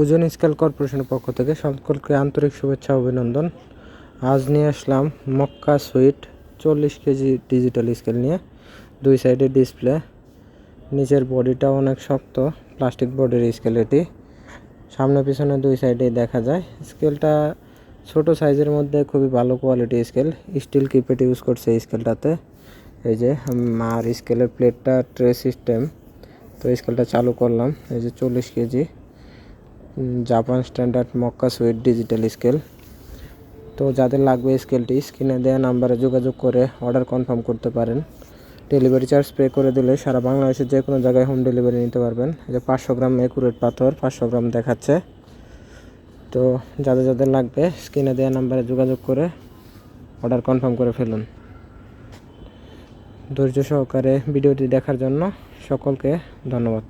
ওজন স্কেল কর্পোরেশনের পক্ষ থেকে সকলকে আন্তরিক শুভেচ্ছা, অভিনন্দন। আজ নিয়ে আসলাম মক্কা সুইট, চল্লিশ কেজি ডিজিটাল স্কেল নিয়ে। দুই সাইডে ডিসপ্লে নিচের বডিটা অনেক শক্ত, প্লাস্টিক বডির স্কেল এটি। সামনে পিছনে দুই সাইডেই দেখা যায়, স্কেলটা ছোট সাইজের মধ্যে খুবই ভালো কোয়ালিটি স্কেল। স্টিল কিপেট ইউজ করছে স্কেলটাতে। এই যে আর স্কেলের প্লেটটা ট্রে সিস্টেম তো স্কেলটা চালু করলাম, এই যে চল্লিশ KG. Japan standard Mecca sweet digital scale তো যাদের লাগবে স্কেলটি স্ক্রিনে দেওয়া নাম্বারে যোগাযোগ করে অর্ডার কনফার্ম করতে পারেন। ডেলিভারি চার্জ পে করে দিলে সারা বাংলাদেশের যে কোনো জায়গায় হোম ডেলিভারি নিতে পারবেন। যে পাঁচশো গ্রাম একুরেট পাথর, পাঁচশো গ্রাম দেখাচ্ছে। তো যাদের যাদের লাগবে স্ক্রিনে দেওয়া নাম্বারে যোগাযোগ করে অর্ডার কনফার্ম করে ফেলুন। ধৈর্য সহকারে ভিডিওটি দেখার জন্য সকলকে ধন্যবাদ।